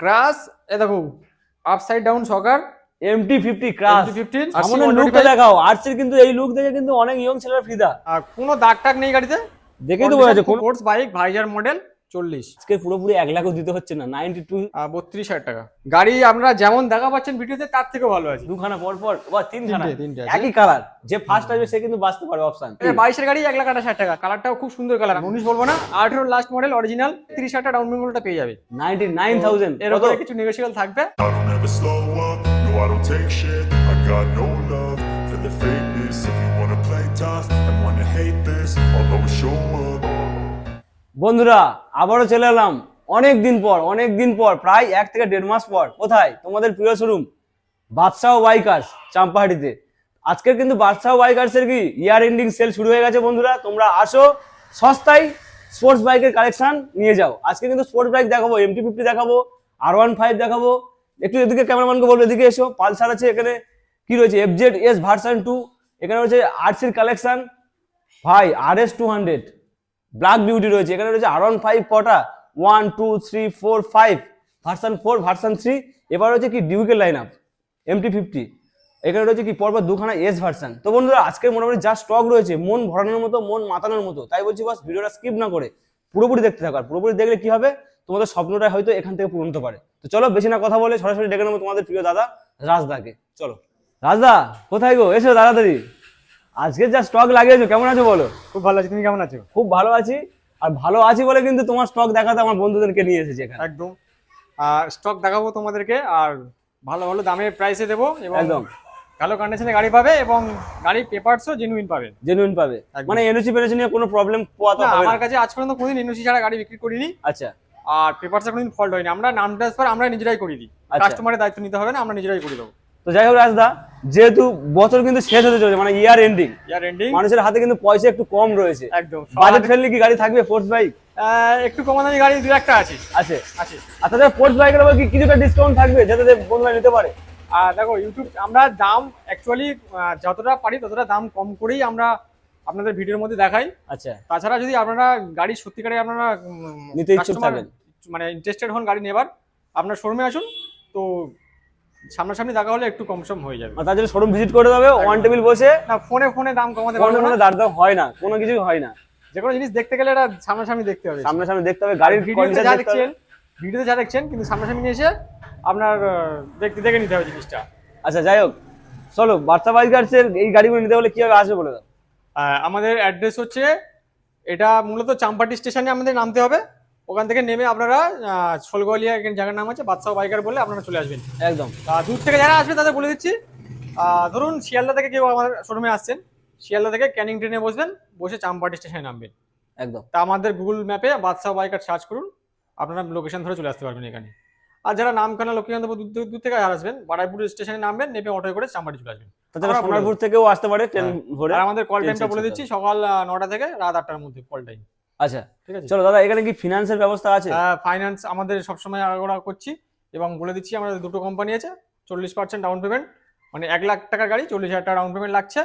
Crush এ দেখো upside down shocker MT fifty crash fifteen সামনে লুকটা দেখাও আর্চের কিন্তু এই লুক দেখে কিন্তু অনেক ইয়ং ছেলেরা ফিদা। আর কোনো দাগ টাক নেই গাড়িতে? দেখেই তো বোঝা যাচ্ছে course sports bike visor model চল্লিশ। আজকে পুরোপুরি এক লাখও দিতে হচ্ছে না নাইনটি টু বত্রিশ হাজার টাকা। গাড়ি আপনারা যেমন দেখা পাচ্ছেন ভিডিওতে তার থেকেও ভালো আছে। দুখানা পর পর বা তিনখানা। তিনটে, একই কালার যে ফার্স্ট আসবে সে কিন্তু বাঁচতে পারবে অপশন বাইশের গাড়ি এক লাখ আঠাশ হাজার টাকা। কালারটাও খুব সুন্দর কালার উনিশ বলব না আঠেরো লাস্ট মডেল অরিজিনাল তিরিশ হাজার টাকা ডাউন পেমেন্টটা পেয়ে যাবে। নাইনটি নাইন থাউজেন্ড এর উপরে কিছু নেগোসিয়েবল থাকবে। I don't take shit. I got no love for the fakeness. If you wanna play tough and wanna hate this I'll always show up. বন্ধুরা, আবারও চলে এলাম অনেক দিন পর, অনেক দিন পর, প্রায় এক থেকে দেড় মাস পর। কোথায়? তোমাদের প্রিয় শোরুম, বাদশাহ বাইকার্স চাম্পাহাটিতে আজকের কিন্তু বাদশাহ বাইকার্সের কি ইয়ার এন্ডিং সেল শুরু হয়ে গেছে বন্ধুরা, তোমরা আসো, সস্তায় স্পোর্টস বাইকের কালেকশন নিয়ে যাও। আজকে কিন্তু স্পোর্টস বাইক দেখাবো এমটি ফিফটি দেখাবো আর ওয়ান ফাইভ দেখাবো। একটু এদিকে ক্যামেরাম্যানকে বলব, এদিকে এসো। পালসার আছে এখানে, কি রয়েছে? এফজেড এস ভার্সন টু এখানে রয়েছে আর্টসের কালেকশন ভাই R S two hundred black beauty রয়েছে। এখানে রয়েছে আর ফাইভ কটা। One two three four five version four version three এবার রয়েছে কি ডিউকের লাইন আপ এমটি ফিফটি এখানে রয়েছে কি পরপর দুখানা এস ভার্সান তো বন্ধুরা আজকে মোটামুটি যা স্টক রয়েছে, মন ভরানোর মতো, মন মাতানোর মতো, তাই বলছি বাস ভিডিওটা স্কিপ না করে পুরোপুরি দেখতে থাকো। আর পুরোপুরি দেখলে কি হবে? তোমাদের স্বপ্নটা হয়তো এখান থেকে পূরণ হতে পারে। তো চলো, বেশি না কথা বলে সরাসরি ডেকে নেব তোমাদের প্রিয় দাদা রাজদাকে। চলো। রাজদা, কোথায় গো? এসো তাড়াতাড়ি আজকে যা স্টক লাগিয়েছো কেমন আছো বলো? খুব ভালো আছি তুমি কেমন আছো? খুব ভালো আছি আর ভালো আছি বলে কিন্তু তোমার স্টক দেখাতে আমার বন্ধুদেরকে নিয়ে এসেছি এখানে। একদম। আর স্টক দেখাবো তোমাদেরকে আর ভালো ভালো দামে প্রাইসে দেবো এবং একদম। ভালো কন্ডিশনে গাড়ি পাবে এবং গাড়ির পেপারসও জেনুইন পাবে। জেনুইন পাবে। মানে এনওসি ফেনেসি নিয়ে কোনো প্রবলেম না, আমার কাছে আজ পর্যন্ত কোনোদিন এনওসি ছাড়া গাড়ি বিক্রি করিনি। আচ্ছা। আর পেপারসে কোনোদিন ফল্ট হয়নি। আমরা নাম ট্রান্সফার আমরা নিজেরাই করে দিই। আচ্ছা। কাস্টমারের দায়িত্ব নিতে হবে না আমরা নিজেরাই করে দেবো। তো যাই হোক রাজদা যেহেতু বছর কিন্তু শেষ হতে চলেছে মানে ইয়ার এন্ডিং ইয়ার এন্ডিং মানুষের হাতে কিন্তু পয়সা একটু কম রয়েছে। একদম বাজেট ফ্রেন্ডলি কি গাড়ি থাকবে ফোর্স বাইক একটু কম দামি গাড়ি দু একটা আছে। আছে? আছে। আর তাদের ফোর্স বাইকের উপর কি কিছুটা ডিসকাউন্ট থাকবে যাতে বন্ধুরা নিতে পারে? আর দেখো ইউটিউব আমরা দাম অ্যাকচুয়ালি যতটা পারি ততটা দাম কম করেই আমরা আপনাদের ভিডিওর মধ্যে দেখাই। আচ্ছা। তাছাড়া যদি আপনারা গাড়ি সত্যিকারে আপনারা নিতে ইচ্ছুক থাকেন। মানে ইন্টারেস্টেড হন গাড়ি নেবার আপনার শোরুমে আসুন তো সামনাসামনি দেখা হলে একটু কম সম হয়ে যাবে। আর তার জন্য শোরুম ভিজিট করে দেবে ওয়ান টেবিল বসে। না ফোনে ফোনে দাম কমাতে পারব না। দাঁড় দাম হয় না কোনো কিছুই হয় না। যে কোনো জিনিস দেখতে গেলে এটা সামনাসামনি দেখতে হবে। সামনে সামনে দেখতে হবে গাড়ির ভিডিওতে যা। দেখছেন ভিডিওতে যা দেখছেন কিন্তু সামনাসামনি এসে আপনার দেখতে দেখে নিতে হবে জিনিসটা। আচ্ছা যাই হোক চলো বার্তা বাইকার্সের এই গাড়িগুলো নিতে হলে কীভাবে আসবে বলে দাও? আমাদের অ্যাড্রেস হচ্ছে এটা মূলত চাম্পাটি স্টেশনে আমাদের নামতে হবে। ওখান থেকে নেমে আপনারা এখানে জায়গার নাম আছে বাদশাহ বাইকার বলে আপনারা চলে আসবেন। একদম। দূর থেকে যারা আসবে তাদের বলে দিচ্ছি ধরুন শিয়ালদা থেকে কেউ আমার শোরুমে আসছেন শিয়ালদা থেকে ক্যানিং ট্রেনে বসবেন বসে চাম্পাটি স্টেশনে নামবেন। একদম। তা আমাদের গুগল ম্যাপে বাদশাহ বাইকার সার্চ করুন আপনারা লোকেশন ধরে চলে আসতে পারবেন এখানে। আর যারা নামখানা লোকেশন দূর থেকে আসবেন বারাইপুর স্টেশনে নামবেন নেমে অটো করে চাম্পাটি চলে আসবেন। সোনারপুর থেকেও আসতে পারে ট্রেন হ্যাঁ। আমাদের কল টাইমটা বলে দিচ্ছি সকাল নটা থেকে রাত আটটার মধ্যে কল টাইম আচ্ছা ঠিক আছে? চলো দাদা এখানে কি ফিনান্সের ব্যবস্থা আছে? ফাইন্যান্স আমাদের সবসময় আগাগোড়া করছি এবং বলে দিচ্ছি আমাদের দুটো কোম্পানি আছে চল্লিশ পার্সেন্ট ডাউন পেমেন্ট মানে এক লাখ টাকার গাড়ি চল্লিশ হাজার টাকা ডাউন পেমেন্ট লাগছে।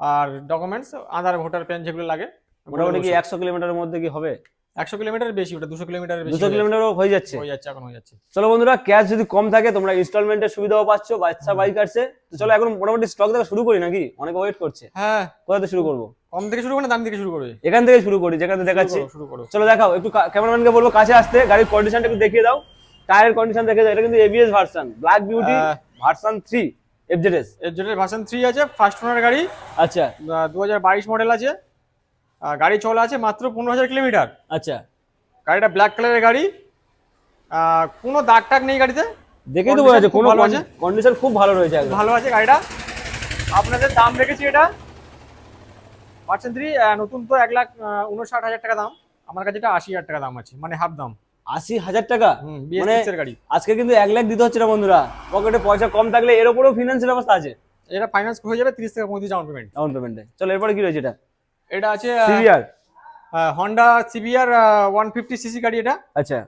আর ডকুমেন্টস আধার ভোটার পেন যেগুলো লাগে মোটামুটি কি একশো কিলোমিটারের মধ্যে কি হবে? একশো কিলোমিটার বেশি ওটা দুশো কিলোমিটার বেশি দুশো কিলোমিটারও হয়ে যাচ্ছে? হয়ে যাচ্ছে এখন হয়ে যাচ্ছে। চলো বন্ধুরা ক্যাশ যদি কম থাকে তোমরা ইনস্টলমেন্টের সুবিধাও পাচ্ছ বাচ্চা বাইক তো চলো এখন মোটামুটি স্টক দেখা শুরু করি নাকি? অনেক ওয়েট করছে। হ্যাঁ। কোথা থেকে শুরু করব? কম থেকে শুরু করে দাম থেকে শুরু করবে এখান থেকে শুরু করি যেখানে দেখাচ্ছি। শুরু করো, চলো দেখাও একটু ক্যামেরাম্যানকে বলব কাছে আসতে গাড়ির কন্ডিশনটা একটু দেখিয়ে দাও। টায়ারের কন্ডিশন দেখে দাও এটা কিন্তু ABS version black beauty version three FZS এর জন্য ভার্সন থ্রি আছে ফার্স্ট ওনার গাড়ি। আচ্ছা। দু হাজার বাইশ মডেল আছে। গাড়ি চলা আছে মাত্র পনেরো হাজার কিলোমিটার। আচ্ছা। গাড়িটা ব্ল্যাক কালারের গাড়ি। কোনো দাগ টাগ নেই গাড়িতে? দেখেই তো বোঝা যাচ্ছে খুব কোনো ভালো আছে। কন্ডিশন খুব ভালো রয়েছে ভালো আছে গাড়িটা। আপনাদের দাম রেখেছি এটা। পার্সেন্ট থ্রি নতুন তো এক লাখ উনষাট হাজার টাকা দাম। আমার কাছে এটা আশি হাজার টাকা দাম আছে মানে হাফ দাম। আশি হাজার টাকা? মানে গাড়ি। আজকে কিন্তু এক লাখ দিতে হচ্ছে না বন্ধুরা। পকেটে পয়সা কম থাকলে এর উপরেও ফিনান্সের ব্যবস্থা আছে। এটা ফাইন্যান্স হয়ে যাবে তিরিশ থেকে পঁয়ত্রিশ ডাউন পেমেন্ট ডাউন পেমেন্টে চলো এরপরে কি রয়েছে এটা? এটা আছে CBR Honda CBR one fifty CC গাড়ি এটা। আচ্ছা।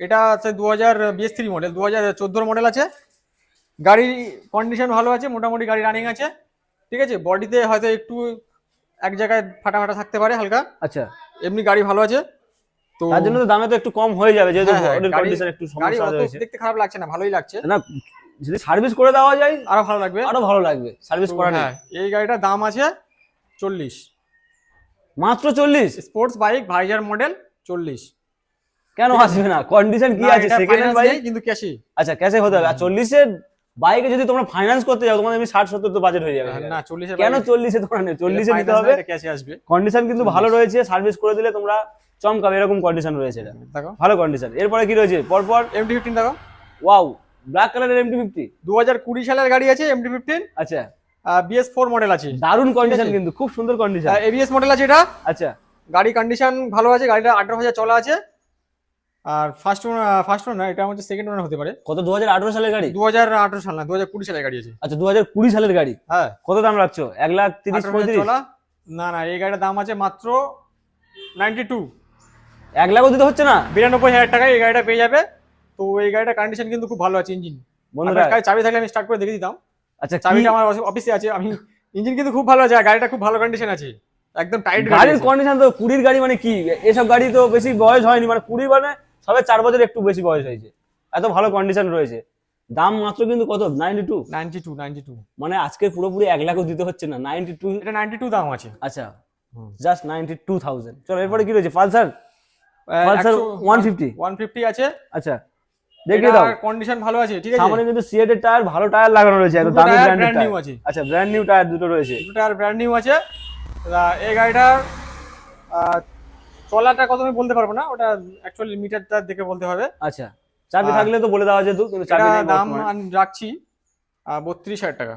এটা আছে দু হাজার বিএস থ্রি মডেল দু হাজার চোদ্দোর মডেল আছে। গাড়ির কন্ডিশন ভালো আছে মোটামুটি গাড়ি রানিং আছে। ঠিক আছে? বডিতে হয়তো একটু এক জায়গায় ফাটা ফাটা থাকতে পারে হালকা। আচ্ছা। এমনি গাড়ি ভালো আছে তো তার জন্য তো দামে তো একটু কম হয়ে যাবে যেহেতু হ্যাঁ, হ্যাঁ, গাড়ি- কন্ডিশন একটু গাড়ি সমস্যা অত দেখতে খারাপ লাগছে না ভালোই লাগছে। না যদি সার্ভিস করে দেওয়া যায় আরও ভালো লাগবে। আরও ভালো লাগবে সার্ভিস করা নেই। হ্যাঁ এই গাড়িটার দাম আছে চল্লিশ। মাত্র চল্লিশ? স্পোর্টস বাইক ভাইজার মডেল চল্লিশ। কেন আসবে না? কন্ডিশন কি আছে? সেকেন্ড হ্যান্ড বাইক কিন্তু ক্যাশি আচ্ছা ক্যাশে হতে হবে। আর চল্লিশের বাইকে যদি তোমরা ফাইন্যান্স করতে যাও তোমাদের এমনি ষাট সত্তর তো বাজেট হয়ে যাবে। না চল্লিশের কেন চল্লিশে তোমরা নেই চল্লিশে নিতে হবে। ক্যাশে আসবে। কন্ডিশন কিন্তু ভালো রয়েছে সার্ভিস করে দিলে তোমরা চমকাবে এরকম কন্ডিশন রয়েছে এটা। দেখো। ভালো কন্ডিশন এরপরে কি রয়েছে? পরপর এমটি ফিফটিন দেখো। ওয়াও ব্ল্যাক কালারের এমটি ফিফটি দু হাজার কুড়ি সালের গাড়ি আছে এমটি ফিফটিন আচ্ছা। বিএস ফোর মডেল আছে। দারুণ কন্ডিশন কিন্তু খুব সুন্দর কন্ডিশন এবিএস মডেল আছে এটা। আচ্ছা। গাড়ি কন্ডিশন ভালো আছে গাড়িটা আঠারো হাজার চলা আছে। আর ফার্স্ট ফার্স্ট না এটা হচ্ছে সেকেন্ড ওনার হতে পারে। কত? দু হাজার আঠারো সালের গাড়ি? দু হাজার আঠারো সাল না দু হাজার কুড়ি সালের গাড়ি আছে। আচ্ছা দু হাজার কুড়ি সালের গাড়ি? হ্যাঁ। কত দাম রাখছো? এক লাখ তিরিশ 18,000 পঁয়ত্রিশ? না না এই গাড়িটার দাম আছে মাত্র নাইনটি টু এক লাখও দিতে হচ্ছে না? বিরানব্বই হাজার টাকায় এই গাড়িটা পেয়ে যাবে। তো এই গাড়িটার কন্ডিশন কিন্তু খুব ভালো আছে ইঞ্জিন বন্ধুরা চাবি থাকলে আমি স্টার্ট করে দেখে দিতাম। আচ্ছা চাবিটা আমার অফিসে আছে। আমি ইঞ্জিন কিন্তু খুব ভালো আছে গাড়িটা খুব ভালো কন্ডিশন আছে। একদম টাইট গাড়ির কন্ডিশন তো কুড়ির গাড়ি মানে কি? এসব গাড়ি তো বেশি বয়স হয়নি মানে কুড়ি মানে সবে চার বছর একটু বেশি বয়স হয়েছে। এত ভালো কন্ডিশন রয়েছে। দাম মাত্র কিন্তু কত? নাইনটি টু 92 92 মানে আজকে পুরোপুরি এক লাখও দিতে হচ্ছে না নাইনটি টু এটা 92 দাম আছে। আচ্ছা জাস্ট নাইনটি টু থাউজেন্ড চলো এরপরে কি রয়েছে? পালসার আহ, Pulsar 100 150 150 আছে। আচ্ছা দেখিয়ে দাও। কন্ডিশন ভালো আছে ঠিক আছে? সামনে কিন্তু সিএটের টায়ার ভালো টায়ার লাগানো রয়েছে একদম দামি new টায়ার আছে। আচ্ছা ব্র্যান্ড নিউ টায়ার দুটো রয়েছে। দুটো টায়ার ব্র্যান্ড নিউ আছে। এই গাড়িটার আহ, চলাটা কত আমি বলতে পারব না ওটা অ্যাকচুয়ালি মিটারটা দেখে বলতে হবে। আচ্ছা চাবি থাকলে তো বলে দেওয়া যেত কিন্তু চাবি নেই দাম আমি রাখছি বত্রিশ হাজার টাকা।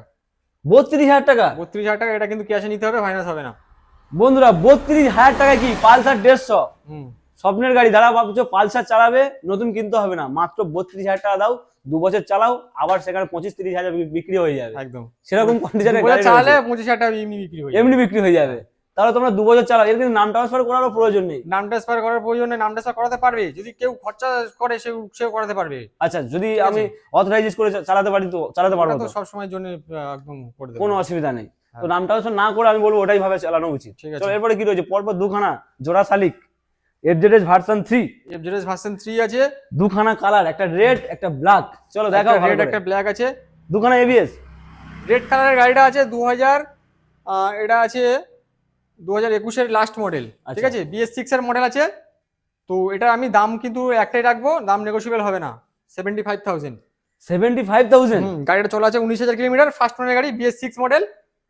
বত্রিশ হাজার টাকা? বত্রিশ হাজার টাকা এটা কিন্তু ক্যাশে নিতে হবে ফাইন্যান্স হবে না। বন্ধুরা বত্রিশ হাজার টাকা কি? পালসার দেড়শো। হুম। স্বপ্নের গাড়ি যারা ভাবছ পালসার চালাবে? নতুন কিনতে হবে না মাত্র বত্রিশ হাজার টাকা দাও দু বছর চালাও আবার সেখানে পঁচিশ তিরিশ হাজার বিক্রি হয়ে যাবে। একদম। সেরকম কন্ডিশনে চালালে পঁচিশ হাজার টাকা এমনি বিক্রি হয়ে এমনি বিক্রি হয়ে যাবে। তাহলে তোমরা দু বছর চালাও। এর কিন্তু নাম ট্রান্সফার করারও প্রয়োজন নেই। নাম ট্রান্সফার করার প্রয়োজন নেই নাম ট্রান্সফার করাতে পারবে। যদি কেউ খরচা করে সে সেও করাতে পারবে। আচ্ছা যদি আমি অথরাইজ করে চালাতে পারি তো চালাতে পারব তো সব সময়ের জন্য একদম করে দেবে। কোনো অসুবিধা নেই। তো হ্যাঁ। নাম ট্রান্সফার না করে আমি বলব ওটাই ভাবে চালানো উচিত। ঠিক আছে। চলো এরপরে কি রয়েছে? পরপর দুখানা জোড়া শালিক। FZS version three FZS version 3 আছে। দুখানা কালার একটা রেড একটা ব্ল্যাক চলো দেখাও রেড একটা ব্ল্যাক আছে। দুখানা এবিএস রেড কালারের গাড়িটা আছে দু হাজার এটা আছে দু হাজার একুশের লাস্ট মডেল ঠিক আচ্ছা। আছে? বিএস সিক্স এর মডেল আছে। তো এটা আমি দাম কিন্তু একটাই রাখব দাম নেগোসিয়েবল হবে না seventy five thousand seventy five thousand গাড়িটা চলা আছে উনিশ হাজার কিলোমিটার ফার্স্ট মডেল গাড়ি BS six model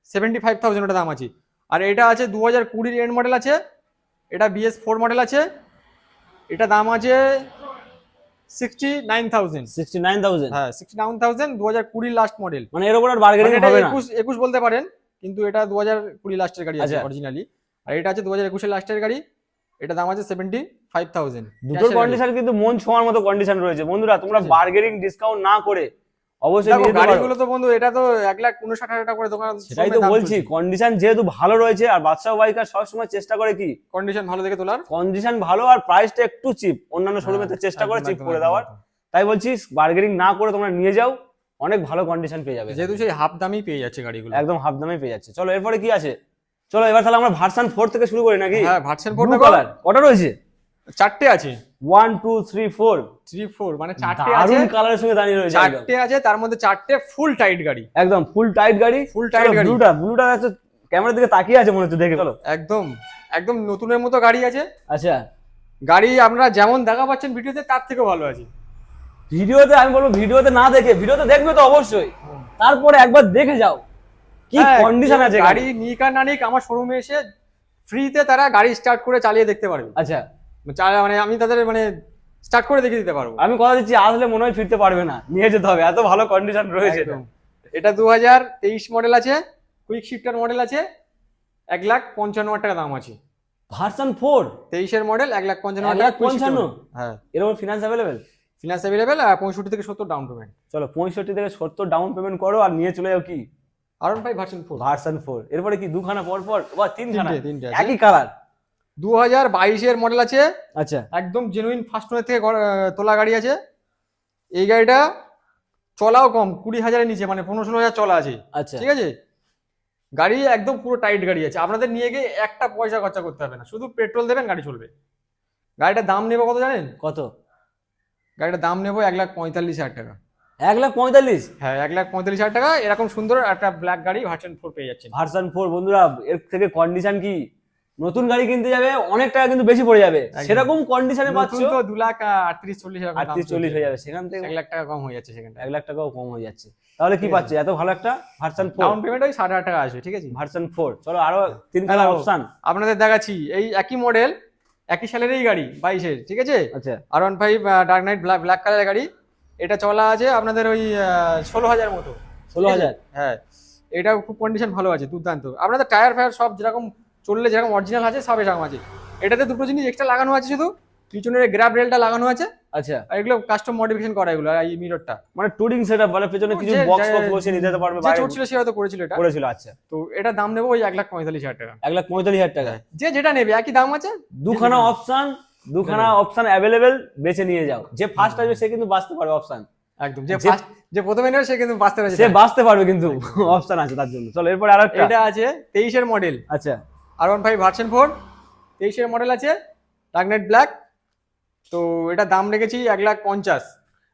seventy five thousand ওটা দাম আছে। আর এটা আছে দু হাজার কুড়ির এন্ড মডেল আছে এটা বিএস ফোর মডেল আছে এটা দাম আছে sixty nine thousand sixty nine thousand হ্যাঁ সিক্সটি নাইন থাউজেন্ড দু হাজার কুড়ির লাস্ট মডেল মানে এর উপর আর বার্গেনিং মানে হবে না? একুশ একুশ বলতে পারেন কিন্তু এটা দু হাজার কুড়ি লাস্টের গাড়ি আছে আচ্ছা। অরিজিনালি আর এটা আছে দু হাজার একুশের লাস্টের গাড়ি। এটা দাম আছে সেভেন্টি ফাইভ থাউজেন্ড দুটোর কন্ডিশন কিন্তু মন ছোঁয়ার মতো কন্ডিশন রয়েছে। বন্ধুরা তোমরা। বার্গেনিং ডিসকাউন্ট না করে অবশ্যই দেখো নিয়ে যেতে পারো। গাড়িগুলো তো বন্ধু এটা তো এক লাখ উনষাট হাজার টাকা করে দোকান সেটাই তো বলছি কন্ডিশন যেহেতু ভালো রয়েছে আর বাদশাহ বাইকার সবসময় চেষ্টা করে কি? কন্ডিশন ভালো দেখে তোলার। কন্ডিশন ভালো আর প্রাইসটা একটু চিপ অন্যান্য শোরুমে চেষ্টা করে চিপ করে দেওয়ার। তাই বলছি বার্গেনিং না করে তোমরা নিয়ে যাও। অনেক ভালো কন্ডিশন পেয়ে যাবে যেহেতু সেই হাফ দামেই পেয়ে যাচ্ছে গাড়িগুলো। একদম হাফ দামে পেয়ে যাচ্ছে। চলো এরপরে কি আছে? চলো এবার তাহলে আমরা ভার্সন ফোর থেকে শুরু করি নাকি? হ্যাঁ ভার্সন ফোর কালার কটা রয়েছে? চারটে আছে। One two three four three four মানে চারটে আছে। কালারের সঙ্গে দাঁড়িয়ে রয়েছে চারটে আছে তার মধ্যে চারটে ফুল টাইট গাড়ি। একদম ফুল টাইট গাড়ি। ফুল টাইট গাড়ি। ব্লুটা ব্লুটা আছে ক্যামেরার দিকে তাকিয়ে আছে মনে হচ্ছে দেখে চলো। একদম একদম নতুনের মতো গাড়ি আছে। আচ্ছা। গাড়ি আপনারা যেমন দেখা পাচ্ছেন ভিডিওতে তার থেকে ভালো আছে। ভিডিওতে আমি বলব ভিডিওতে না দেখে ভিডিওতে দেখবে তো অবশ্যই। তারপরে একবার দেখে যাও। কি হ্যাঁ, কন্ডিশন আছে গাড়ি নিক আর না নিক আমার শোরুমে এসে ফ্রিতে তারা গাড়ি স্টার্ট করে চালিয়ে দেখতে পারবে। আচ্ছা। মানে আমি তাদের মানে স্টার্ট করে দেখিয়ে দিতে পারব। আমি কথা দিচ্ছি আসলে মনে হয় ফিরতে পারবে না। নিয়ে যেতে হবে এত ভালো কন্ডিশন রয়েছে। এটা দু হাজার তেইশ মডেল আছে কুইক শিফটার মডেল আছে এক লাখ পঞ্চান্ন হাজার টাকা দাম আছে। Version four? তেইশের মডেল এক লাখ পঞ্চান্ন হাজার পঞ্চান্ন? হ্যাঁ। এরকম ফিনান্স অ্যাভেলেবেল ফিনান্স অ্যাভেলেবেল আর পঁয়ষট্টি থেকে সত্তর ডাউন পেমেন্ট চলো পঁয়ষট্টি থেকে সত্তর ডাউন পেমেন্ট করো আর নিয়ে চলে যাও কি? R five version four version four এরপরে কি দুখানা পর পর? বা তিনখানা? তিনটে। একই কালার দু হাজার বাইশের মডেল আছে। আচ্ছা। একদম জেনুইন ফার্স্ট ওনার থেকে তোলা গাড়ি আছে। এই গাড়িটা চলাও কম কুড়ি হাজারের নিচে মানে পনেরো ষোলো হাজার চলা আছে। আচ্ছা। ঠিক আছে? গাড়ি একদম পুরো টাইট গাড়ি আছে। আপনাদের নিয়ে গিয়ে একটা পয়সা খরচা করতে হবে না। শুধু পেট্রোল দেবেন গাড়ি চলবে। গাড়িটার দাম নেব কত জানেন? কত? গাড়িটার দাম নেব এক লাখ পঁয়তাল্লিশ হাজার টাকা। এক লাখ পঁয়তাল্লিশ? হ্যাঁ এক লাখ পঁয়তাল্লিশ হাজার টাকা। এরকম সুন্দর একটা ব্ল্যাক গাড়ি ভার্সন ফোর পেয়ে যাচ্ছে ভার্সন ফোর বন্ধুরা এর থেকে কন্ডিশন কি? নতুন গাড়ি কিনতে যাবে অনেক টাকা কিন্তু বেশি পড়ে যাবে। সেরকম কন্ডিশনে পাচ্ছ? তো দু লাখ আটত্রিশ চল্লিশ আটত্রিশ চল্লিশ হয়ে যাবে। সেখান থেকে এক লাখ টাকা কম হয়ে যাচ্ছে সেখানটা এক লাখ টাকাও কম হয়ে যাচ্ছে। তাহলে কি পাচ্ছে? এত ভালো একটা ভার্সন ফোর ডাউন পেমেন্ট ওই সাড়ে আট টাকা আসবে ঠিক আছে? ভার্সন ফোর চলো আরও তিন কালার অপশন আপনাদের দেখাচ্ছি। এই একই মডেল একই সালেরই গাড়ি বাইশের ঠিক আছে? আচ্ছা। R one five dark knight black black কালারের গাড়ি। এটা চলা আছে আপনাদের ওই ষোলো হাজার মতো। ষোলো হাজার? হ্যাঁ। এটা খুব কন্ডিশন ভালো আছে দুর্দান্ত। আপনাদের টায়ার ফায়ার সব যেরকম চললে যেরকম অরিজিনাল আছে সব এরকম আছে। এটাতে দুটো জিনিস এক্সট্রা লাগানো আছে শুধু? পিছনের গ্র্যাব রেলটা লাগানো আছে আচ্ছা। আর এগুলো কাস্টম মডিফিকেশন করা এগুলো এই মিররটা মানে টুরিং সেটআপ বলে পেছনে কিছু বক্স বক্স বসে নিতে যেতে পারবে যে চলছিল সে হয়তো করেছিল এটা। করেছিল আচ্ছা। তো এটা দাম নেব ওই এক লাখ পঁয়তাল্লিশ হাজার টাকা। এক লাখ পঁয়তাল্লিশ হাজার টাকা যে যেটা নেবে একই দাম আছে? দুখানা অপশন দুখানা অপশন অ্যাভেলেবেল বেছে নিয়ে যাও। যে ফার্স্ট আসবে সে কিন্তু বাঁচতে পারবে অপশন একদম। যে first- যে প্রথমে নেবে সে কিন্তু বাঁচতে পারছে সে বাঁচতে পারবে কিন্তু অপশন আছে তার জন্য। চলো এরপর আরেকটা। এটা আছে তেইশের মডেল আচ্ছা। আর ওয়ান ফাইভ ভার্সন ফোর তেইশের মডেল আছে ডার্কনেট ব্ল্যাক তো এটা দাম রেখেছি এক লাখ পঞ্চাশ।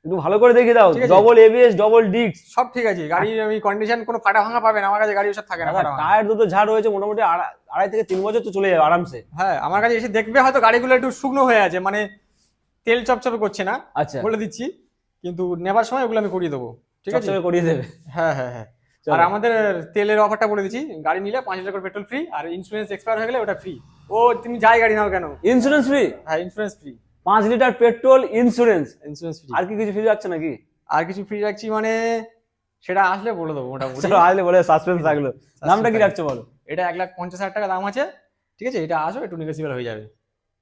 একটু ভালো করে দেখে দাও। ডবল এবিএস ডবল ডিস্ক সব ঠিক আছে গাড়ির আমি কন্ডিশন কোনো ফাটা ভাঙা পাবে না আমার কাছে গাড়ি ওসব থাকে না টায়ার দুটো ঝাড় হয়েছে মোটামুটি আড়া- আড়াই থেকে তিন বছর তো চলে যাবে আরামসে। হ্যাঁ আমার কাছে এসে দেখবে হয়তো গাড়িগুলো একটু শুকনো হয়ে আছে মানে তেল চপচপে করছে না আচ্ছা। বলে দিচ্ছি কিন্তু নেবার সময় ওগুলো আমি করিয়ে দেবো ঠিক আছে? করিয়ে দেবে। হ্যাঁ হ্যাঁ হ্যাঁ। আর আমাদের তেলের অফারটা বলে দিচ্ছি গাড়ি নিলে পাঁচ লিটার করে পেট্রোল ফ্রি আর ইন্স্যুরেন্স এক্সপায়ার হয়ে গেলে ওটা ফ্রি ও তুমি যাই গাড়ি নাও কেন? ইন্স্যুরেন্স ফ্রি হ্যাঁ ইন্স্যুরেন্স ফ্রি পাঁচ লিটার পেট্রোল ইন্স্যুরেন্স ইন্স্যুরেন্স আর কি কিছু ফ্রি যাচ্ছে নাকি? আর কিছু ফ্রি রাখছি মানে সেটা আসলে বলে দেবো মোটামুটি। আসলে বলে সাসপেন্স থাকল। দামটা কি রাখছো বলো? এটা এক লাখ পঞ্চাশ হাজার টাকা দাম আছে। ঠিক আছে এটা আসো একটু নেগোসিয়েবল হয়ে যাবে।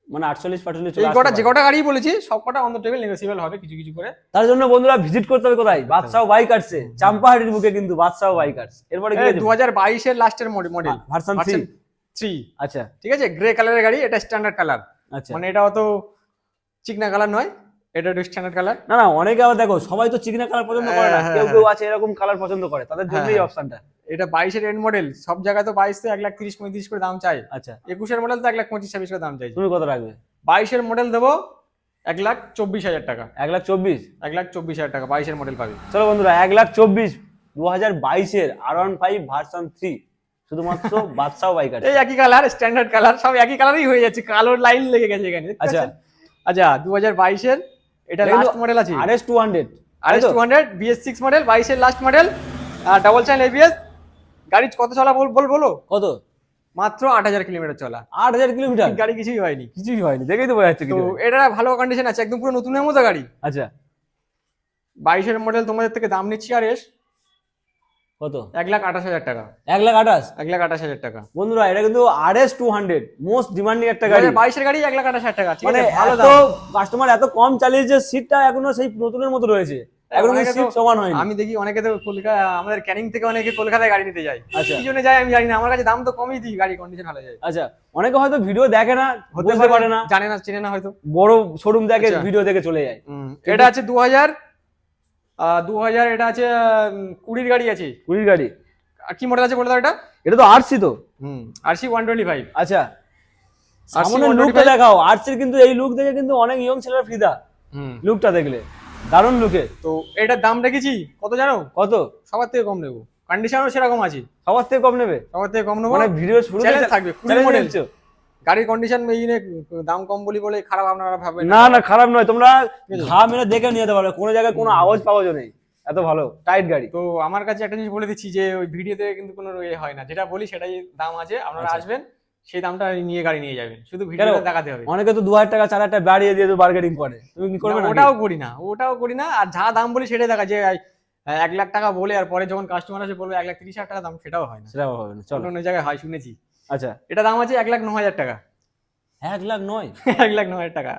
মানে আটচল্লিশ পাটচল্লিশ এই কটা যে কটা গাড়ি বলেছি সব কটা অন টেবিল নেগোসিয়েবল হবে কিছু কিছু করে। তার জন্য বন্ধুরা ভিজিট করতে হবে কোথায়? বাদশাহ বাইক এ চাম্পাহাটির বুকে কিন্তু বাদশাহ বাইকার্স এরপরে কি দু হাজার বাইশের লাস্টের মডেল ভার্সন থ্রি থ্রি আচ্ছা। ঠিক আছে গ্রে কালারের গাড়ি এটা স্ট্যান্ডার্ড কালার আচ্ছা। মানে এটা অত চিকনা কালার নয় এটা একটু স্ট্যান্ডার্ড কালার না না অনেকে আবার দেখো সবাই তো চিকনা কালার পছন্দ করে না। হ্যাঁ, কেউ হ্যাঁ, কেউ আছে এরকম কালার পছন্দ করে তাদের জন্য এই হ্যাঁ। অপশনটা এটা বাইশের এন্ড মডেল সব জায়গায় তো বাইশ তো এক লাখ তিরিশ পঁয়ত্রিশ করে দাম চাই। আচ্ছা। একুশের মডেল তো এক লাখ পঁচিশ ছাব্বিশ করে দাম চাই। তুমি কত রাখবে? বাইশের মডেল দেবো এক লাখ চব্বিশ হাজার টাকা। এক লাখ চব্বিশ? এক লাখ চব্বিশ হাজার টাকা বাইশের মডেল পাবে। চলো বন্ধুরা এক লাখ চব্বিশ দু হাজার বাইশের R one five version three শুধুমাত্র বাদশাহ বাইকার এই একই কালার স্ট্যান্ডার্ড কালার সব একই কালারই হয়ে যাচ্ছে কালোর লাইন লেগে গেছে এখানে আচ্ছা। আচ্ছা দু হাজার বাইশের এটা এটা লাস্ট মডেল আছে। R S two hundred R S two hundred BS six model বাইশের last model double channel ABS গাড়ি কত চলা বল বল বলো? কত? মাত্র আট হাজার কিলোমিটার চলা। আট হাজার কিলোমিটার? গাড়ি কিছুই হয়নি। কিছুই হয়নি দেখেই তো বোঝা যাচ্ছে তো এটা ভালো কন্ডিশন আছে একদম পুরো নতুনের মতো গাড়ি। আচ্ছা। বাইশের মডেল তোমাদের থেকে দাম নিচ্ছি আর এস কত? এক লাখ আঠাশ হাজার টাকা। এক লাখ আঠাশ? এক লাখ আঠাশ হাজার টাকা। বন্ধুরা এটা কিন্তু R S two hundred most demanding একটা গাড়ি। বাইশের গাড়ি এক লাখ আঠাশ হাজার টাকা মানে এত কাস্টমার এত কম চালিয়েছে সিটটা এখনও সেই নতুনের মতো রয়েছে। এখনও সিট সমান হয়নি। আমি দেখি অনেকে তো কলকাতা আমাদের ক্যানিং থেকে অনেকে কলকাতায় গাড়ি নিতে যায়। আচ্ছা। কি জন্য যায় আমি জানি না আমার কাছে দাম তো কমই দিই গাড়ি কন্ডিশন ভালো যায়। আচ্ছা অনেকে হয়তো ভিডিও দেখে না হতে পারে না। জানে না চেনে না হয়তো। বড় শোরুম দেখে আচ্ছা। ভিডিও দেখে চলে যায়। এটা আছে দু হাজার দু হাজার এটা আছে কুড়ির গাড়ি আছে। কুড়ির গাড়ি। আর কি মডেল আছে বলে দাও এটা? এটা তো আরসি তো। হুম R C one twenty five আচ্ছা সামনে 125 লুকটা দেখাও। আরসির কিন্তু এই লুক দেখে কিন্তু অনেক ইয়ং ছেলেরা ফিদা। হুম। লুকটা দেখলে। দারুণ লুকে তো এটার দাম রেখেছি কত জানো? কত? সবার থেকে কম নেব। কন্ডিশনও সেরকম আছে। সবার থেকে কম নেবে? সবার থেকে কম নেব। মানে ভিডিও শুরু থাকবে মডেল গাড়ির কন্ডিশন জন্য দাম কম বলি বলে খারাপ আপনারা ভাববেন না। না খারাপ নয়। তোমরা ঘা মেরে দেখে নিয়ে যেতে পারবে কোনো জায়গায় কোনো আওয়াজ পাওয়াজও নেই। এত ভালো। টাইট গাড়ি। তো আমার কাছে একটা জিনিস বলে দিচ্ছি যে ওই ভিডিওতে কিন্তু কোনো ইয়ে হয় না। যেটা বলি সেটাই দাম আছে। আপনারা আচ্ছা। আসবেন সেই দামটা নিয়ে গাড়ি নিয়ে যাবেন। শুধু ভিডিওটা দেখাতে হবে। অনেকে তো দু হাজার টাকা চার হাজার টাকা বাড়িয়ে দিয়ে বার্গেনিং করে। তুমি কি করবে ওটাও করি না। ওটাও করি না। আর যা দাম বলি সেটাই দেখা যে এক লাখ টাকা বলে আর পরে যখন কাস্টমার আসে বলবে এক লাখ তিরিশ হাজার টাকা দাম সেটাও হয় না। সেটাও হবে না। চলো। অন্য জায়গায় হয় শুনেছি। আচ্ছা এটা দাম আছে এক লাখ ন হাজার টাকা। এক লাখ নয়? এক লাখ ন হাজার টাকা।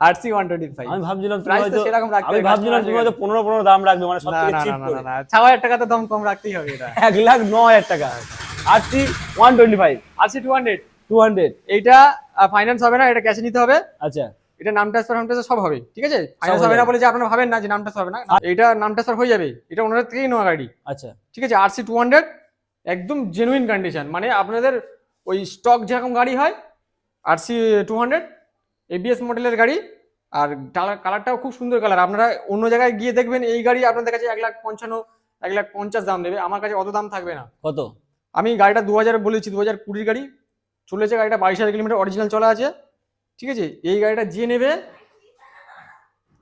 R C one twenty five আমি ভাবছিলাম তুমি তো সেরকম রাখতে আমি ভাবছিলাম তুমি হয়তো পনেরো পনেরো দাম রাখবে মানে সব থেকে চিপ না না না ছ হাজার টাকা তো দাম কম রাখতেই হবে এটা। এক লাখ ন হাজার টাকা। R C one twenty five R C two hundred two hundred এইটা ফাইন্যান্স হবে না এটা ক্যাশে নিতে হবে। আচ্ছা। এটা নাম ট্রান্সফার নাম ট্রান্সফার সব হবে ঠিক আছে? ফাইন্যান্স হবে না বলে যে আপনারা ভাবেন না যে নাম ট্রান্সফার হবে না এটা নাম ট্রান্সফার হয়ে যাবে। এটা ওনাদের থেকেই নেওয়া গাড়ি। আচ্ছা। ঠিক আছে আর সি টু হান্ড্রেড একদম জেনুইন কন্ডিশন মানে আপনাদের ওই স্টক যেরকম গাড়ি হয় R C two hundred ABS মডেলের গাড়ি আর কালারটাও খুব সুন্দর কালার আপনারা অন্য জায়গায় গিয়ে দেখবেন এই গাড়ি আপনাদের কাছে এক লাখ পঞ্চান্ন এক লাখ পঞ্চাশ দাম দেবে। আমার কাছে অত দাম থাকবে না। কত? আমি গাড়িটা দু হাজার বলেছি দু হাজার কুড়ির গাড়ি। চলেছে গাড়িটা বাইশ হাজার কিলোমিটার অরিজিনাল চলা আছে। ঠিক আছে? এই গাড়িটা যে নেবে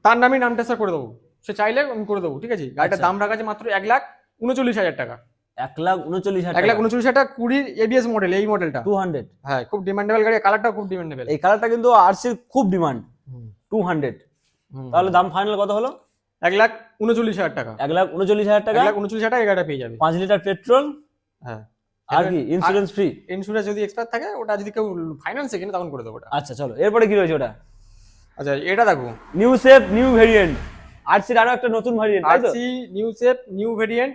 তার নামে নাম ট্রান্সফার করে দেবো। সে চাইলে আমি করে দেবো। ঠিক আছে? গাড়িটার আচ্ছা। দাম রাখা আছে মাত্র এক লাখ উনচল্লিশ হাজার টাকা। এক লাখ উনচল্লিশ হাজার এক লাখ উনচল্লিশ হাজার কুড়ির এবিএস মডেল এই মডেলটা টু হান্ড্রেড হ্যাঁ খুব ডিমান্ডেবল গাড়ি কালারটাও খুব ডিমান্ডেবল এই কালারটা কিন্তু আরসির খুব ডিমান্ড টু হান্ড্রেড তাহলে দাম ফাইনাল কত হলো? এক লাখ উনচল্লিশ হাজার টাকা। এক লাখ উনচল্লিশ হাজার এক টাকা লাখ উনচল্লিশ হাজার টাকা গাড়িটা পেয়ে যাবে। পাঁচ লিটার পেট্রোল হ্যাঁ। আর কি ইন্স্যুরেন্স ফ্রি ইন্স্যুরেন্স যদি এক্সপায়ার থাকে ওটা যদি কেউ ফাইন্যান্সে কিনে তখন করে দেবো ওটা। আচ্ছা চলো। এরপরে কি রয়েছে ওটা? আচ্ছা এটা দেখো। নিউ শেপ নিউ ভেরিয়েন্ট আরসির আরও একটা নতুন variant RC new shape new variant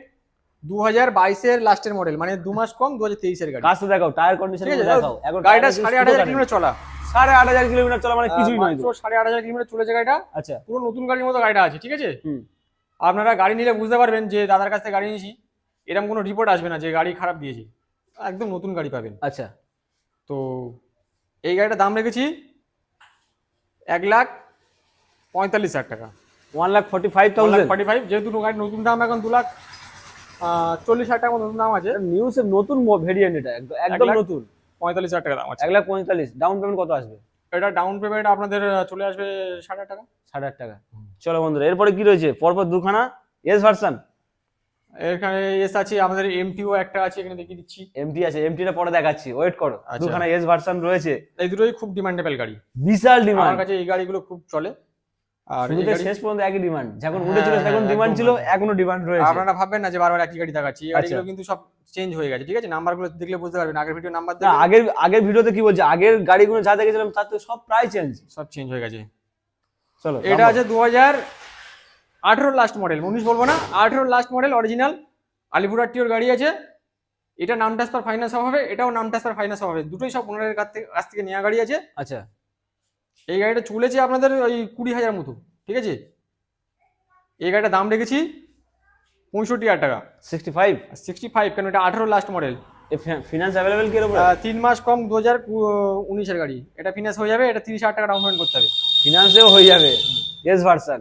দু হাজার বাইশের লাস্টের মডেল মানে দু মাস কম দু হাজার তেইশের গাড়ি। দেখাও টায়ার কন্ডিশন দেখাও। এখন গাড়িটা সাড়ে আট হাজার কিলোমিটার চলা। সাড়ে আট হাজার কিলোমিটার চলা মানে কিছুই নয় সাড়ে আট হাজার কিলোমিটার চলেছে গাড়িটা। আচ্ছা। পুরো নতুন গাড়ির মতো গাড়িটা আছে ঠিক আছে? আপনারা গাড়ি নিলে বুঝতে পারবেন যে দাদার কাছ থেকে গাড়ি নিয়েছি। এরকম কোনো রিপোর্ট আসবে না যে গাড়ি খারাপ দিয়েছি। একদম নতুন গাড়ি পাবেন। আচ্ছা। তো এই গাড়িটার দাম রেখেছি এক লাখ পঁয়তাল্লিশ হাজার টাকা। One lakh forty five thousand. Forty five যেহেতু গাড়ির নতুন দাম এখন দু লাখ চল্লিশ হাজার টাকা মতো দাম আছে। নিউ শেপ নতুন ভেরিয়েন্ট এটা একদম একদম নতুন। পঁয়তাল্লিশ হাজার টাকা দাম আছে। এক লাখ পঁয়তাল্লিশ ডাউন পেমেন্ট কত আসবে? এটা ডাউন পেমেন্ট আপনাদের চলে আসবে ষাট হাজার টাকা। সাড়ে আট টাকা। চলো বন্ধুরা এরপরে কি রয়েছে? পরপর দুখানা এস ভার্সন এখানে এস আছে আমাদের এমটিও একটা আছে এখানে দেখিয়ে দিচ্ছি। এমটি আছে এমটিটা পরে দেখাচ্ছি ওয়েট করো। আচ্ছা। দুখানা এস ভার্সন রয়েছে। এই দুটোই খুব ডিমান্ডেবল গাড়ি। বিশাল আমার ডিমান্ড কাছে এই গাড়িগুলো খুব চলে। আর শুরুতে গাড়ি- শেষ পর্যন্ত একই ডিমান্ড যখন হ্যাঁ, উঠেছিল হ্যাঁ, তখন ডিমান্ড ছিল। এখনও ডিমান্ড রয়েছে। আপনারা ভাববেন না যে বারবার একই গাড়ি দেখাচ্ছি গাড়িগুলো আচ্ছা। কিন্তু সব চেঞ্জ হয়ে গেছে ঠিক আছে? নাম্বারগুলো দেখলে বুঝতে পারবেন আগের ভিডিও নাম্বার না আগের আগের ভিডিওতে কি বলছে? আগের গাড়িগুলো যা দেখেছিলাম তার তো সব প্রায় চেঞ্জ সব চেঞ্জ হয়ে গেছে। চলো এটা আছে দু হাজার আঠেরো লাস্ট মডেল উনিশ বলব না? আঠেরো লাস্ট মডেল অরিজিনাল আলিপুরাটিওর গাড়ি আছে। এটা নাম ট্রান্সফার ফাইন্যান্স হবে এটাও নাম ট্রান্সফার ফাইন্যান্স হবে। দুটোই সব ওনারের কাছ থেকে নেওয়া গাড়ি আছে। আচ্ছা। এই গাড়িটা চলেছে আপনাদের ওই কুড়ি হাজার মতো ঠিক আছে? এই গাড়িটার দাম রেখেছি পঁয়ষট্টি হাজার টাকা। সিক্সটি ফাইভ সিক্সটি ফাইভ কেন এটা আঠেরো লাস্ট মডেল ফিনান্স অ্যাভেলেবেল কি রকম তিন মাস কম দু হাজার উনিশের গাড়ি। এটা ফিনান্স হয়ে যাবে এটা তিরিশ হাজার টাকা ডাউন পেমেন্ট করতে হবে। ফিনান্সেও হয়ে যাবে। এস ভার্সন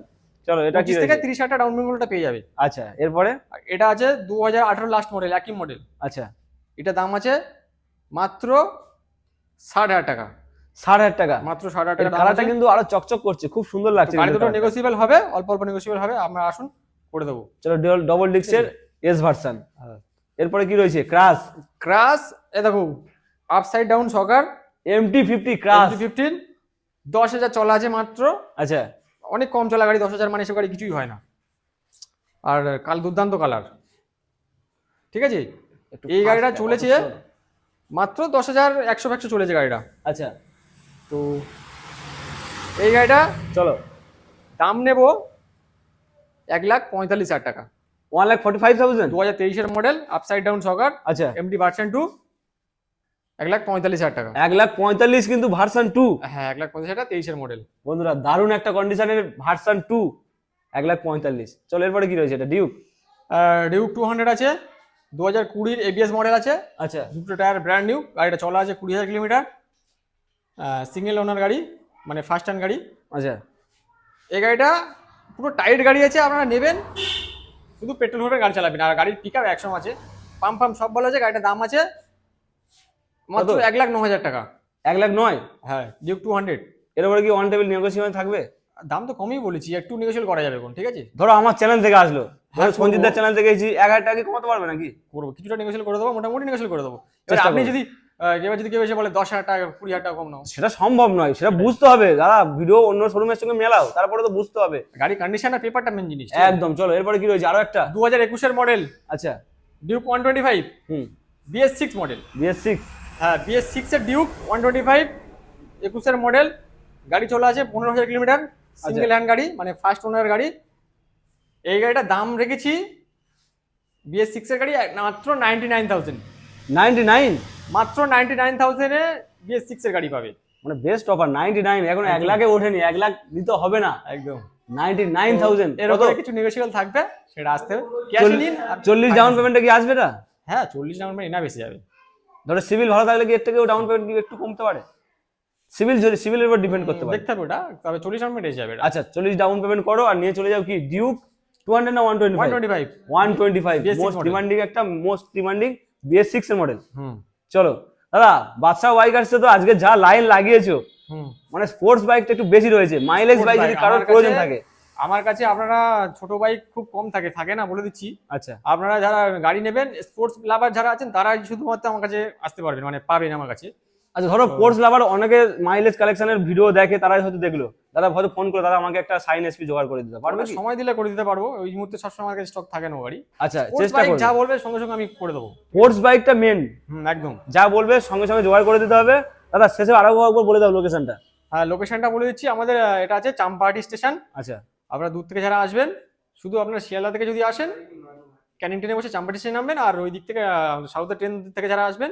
চলো এটা পঁচিশ থেকে তিরিশ হাজার টাকা ডাউন পেমেন্টটা পেয়ে যাবে। আচ্ছা এরপরে? এটা আছে দু হাজার আঠেরো লাস্ট মডেল একই মডেল আচ্ছা। এটা দাম আছে মাত্র ষাট হাজার টাকা। ষাট হাজার টাকা। মাত্র ষাট হাজার টাকা কালারটা কিন্তু আরও চকচক করছে খুব সুন্দর লাগছে গাড়ি দুটো নেগোসিয়েবল হবে অল্প অল্প নেগোসিয়েবল হবে আপনারা আসুন করে দেবো। চলো ডবল ডিক্সের এস ভার্সন। এরপরে কি রয়েছে? ক্রাশ ক্রাশ এ দেখো upside down soccer MT fifty crash fifteen দশ হাজার চলা আছে মাত্র। আচ্ছা। অনেক কম চলা গাড়ি দশ হাজার মানে এসব গাড়ি কিছুই হয় না। আর কাল দুর্দান্ত কালার। ঠিক আছে? এই গাড়িটা চলেছে মাত্র দশ হাজার একশো একশো চলেছে গাড়িটা। আচ্ছা। তো এই গাড়িটা চলো। দাম নেব এক লাখ পঁয়তাল্লিশ হাজার টাকা। One lakh forty five thousand দু হাজার তেইশের মডেল আপসাইড ডাউন সকার আচ্ছা। এমডি ভার্সন টু এক লাখ পঁয়তাল্লিশ হাজার টাকা। এক লাখ পঁয়তাল্লিশ কিন্তু ভার্সন টু হ্যাঁ এক লাখ পঁয়তাল্লিশ হাজার তেইশের মডেল বন্ধুরা দারুণ একটা কন্ডিশনের ভার্সন টু এক লাখ পঁয়তাল্লিশ। চলো এরপরে কি রয়েছে এটা? ডিউক ডিউক টু হান্ড্রেড আছে দু হাজার কুড়ির এবিএস মডেল আছে। আচ্ছা। দুটো টায়ার ব্র্যান্ড নিউ গাড়িটা চলা আছে কুড়ি হাজার কিলোমিটার। সিঙ্গেল ওনার গাড়ি মানে ফার্স্ট হ্যান্ড গাড়ি। আচ্ছা। এই গাড়িটা পুরো টাইট গাড়ি আছে আপনারা নেবেন। শুধু পেট্রোল ভরে গাড়ি চালাবেন আর গাড়ির পিক আপ একশো আছে। পাম্প পাম্প সব ভালো আছে গাড়িটার দাম আছে মাত্র? এক লাখ ন হাজার টাকা। এক লাখ নয়? হ্যাঁ ডিউক টু হান্ড্রেড এর উপরে কি ওয়ান টেবিল নেগোসিয়েশন থাকবে? দাম তো কমই বলেছি একটু নেগোসিয়েট করা যাবে কোন ঠিক আছে? ধরো আমার চ্যানেল থেকে আসলো। হ্যাঁ, সঞ্জিতদার করব। চ্যানেল থেকে এসেছি এক হাজার টাকা কমাতে পারবে নাকি? করব কিছুটা নেগোসিয়েট করে দেবো মোটামুটি নেগোসিয়েট করে দেবো। এবার আপনি যদি এবার যদি কেউ এসে বলে দশ হাজার টাকা কুড়ি হাজার টাকা কম নাও। সেটা সম্ভব নয় সেটা বুঝতে হবে। দাদা ভিডিও অন্য শোরুমের সঙ্গে মেলাও তারপরে তো বুঝতে হবে। গাড়ি কন্ডিশন আর পেপারটা মেন জিনিস একদম চলো এরপরে কি রয়েছে? আরও একটা। দু হাজার একুশের মডেল আচ্ছা। ডিউক ওয়ান টোয়েন্টি ফাইভ হুম BS six model BS six হ্যাঁ বিএস সিক্সের ডিউক ওয়ান টোয়েন্টি ফাইভ একুশের মডেল গাড়ি চলে আছে পনেরো হাজার কিলোমিটার সিঙ্গেল হ্যান্ড গাড়ি মানে ফার্স্ট ওনার গাড়ি। এই গাড়িটার দাম রেখেছি বিএস সিক্সের গাড়ি মাত্র ninety nine thousand ninety nine? মাত্র নাইনটি নাইন থাউজেন্ডে বিএস সিক্সের গাড়ি পাবে। মানে বেস্ট অফার নাইনটি নাইন এখন এক লাখে ওঠেনি এক লাখ দিতে হবে না। একদম। নাইনটি নাইন থাউজেন্ড এর উপরে কিছু নেগোসিয়েবল থাকবে সেটা আসতে চল্লিশ ডাউন পেমেন্টে কি আসবে না হ্যাঁ চল্লিশ ডাউন পেমেন্ট এনা বেশি যাবে। ধরো সিভিল ভালো থাকলে কি এর থেকেও ডাউন পেমেন্ট একটু কমতে পারে? সিভিল যদি সিভিলের উপর ডিপেন্ড করতে পারে। দেখতে হবে ওটা তবে চল্লিশ ডাউন পেমেন্ট এসে যাবে আচ্ছা চল্লিশ ডাউন পেমেন্ট করো আর নিয়ে চলে যাও কি? ডিউক টু হান্ড্রেড না one twenty one five twenty five one twenty five BS6 most. Demanding একটা মোস্ট ডিমান্ডিং বিএস সিক্স এর মডেল হুম। চলো দাদা বাদশাহ বাইক আসছে তো আজকে যা লাইন লাগিয়েছো মানে স্পোর্টস বাইকটা একটু বেশি রয়েছে মাইলেজ বাইক যদি কারোর প্রয়োজন থাকে। আমার কাছে আপনারা ছোট বাইক খুব কম থাকে থাকে না বলে দিচ্ছি। আচ্ছা। আপনারা যারা গাড়ি নেবেন স্পোর্টস লাভার যারা আছেন তারা শুধুমাত্র আমার কাছে আসতে পারবেন মানে পাবেন আমার কাছে। আচ্ছা ধরো স্পোর্টস লাভার অনেকে মাইলেজ কালেকশনের ভিডিও দেখে তারাই হয়তো দেখল। দাদা হয়তো ফোন করে দাদা আমাকে একটা সাইন এসপি জোগাড় করে দিতে পারবে সময় দিলে করে দিতে পারব। ওই মুহূর্তে সবসময় আমার কাছে স্টক থাকে না গাড়ি আচ্ছা চেষ্টা করব যা বলবে সঙ্গে সঙ্গে আমি করে দেবো। স্পোর্টস বাইকটা মেন একদম। যা বলবে সঙ্গে সঙ্গে জোগাড় করে দিতে হবে। দাদা শেষে আরও একবার বলে দাও লোকেশনটা হ্যাঁ লোকেশনটা বলে দিচ্ছি। আমাদের এটা আছে চাম্পাহাটি স্টেশন। আচ্ছা। আপনারা দূর থেকে যারা আসবেন শুধু আপনার শিয়ালদা থেকে যদি আসেন ক্যানিং ট্রেনে বসে চাম্পাহাটি স্টেশনে নামবেন আর ওই দিক থেকে সাউথের ট্রেন থেকে যারা আসবেন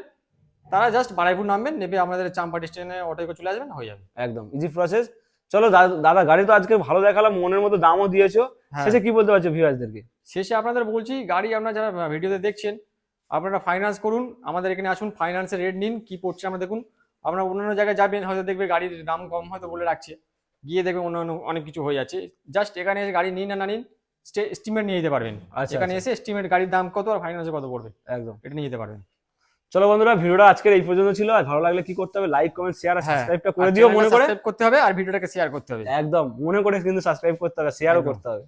তারা জাস্ট বারাইপুর নামবেন নেবে আমাদের চাম্পাহাটি স্টেশনে অটো করে চলে আসবেন হয়ে যাবে। একদম ইজি প্রসেস চলো দাদা গাড়ি তো আজকে ভালো দেখালাম মনের মতো দামও দিয়েছ। হ্যাঁ। শেষে কি বলতে পারছ ভিউয়ার্সদেরকে শেষে আপনাদের বলছি গাড়ি আপনারা যারা ভিডিওতে দেখছেন আপনারা ফাইন্যান্স করুন আমাদের এখানে আসুন ফাইন্যান্সের রেট নিন কি পড়ছে আমরা দেখুন। আপনারা অন্যান্য জায়গায় যাবেন হয়তো দেখবে গাড়ির দাম কম হয়তো বলে রাখছে। গিয়ে দেখবে অন্য অনেক কিছু হয়ে যাচ্ছে। জাস্ট এখানে এসে গাড়ি নিন না না নিন এস্টিমেট নিয়ে যেতে পারবেন। আচ্ছা, এখানে এসে এস্টিমেট গাড়ির দাম কত আর ফাইন্যান্সে কত পড়বে? একদম। এটা নিয়ে যেতে পারবেন। চলো বন্ধুরা ভিডিওটা আজকের এই পর্যন্ত ছিল। আর ভালো লাগলে কি করতে হবে লাইক কমেন্ট শেয়ার আর হ্যাঁ সাবস্ক্রাইবটা করে আর দিও মনে করে। করতে হবে আর ভিডিওটাকে শেয়ার করতে হবে। একদম মনে করে কিন্তু সাবস্ক্রাইব করতে হবে শেয়ারও। করতে হবে।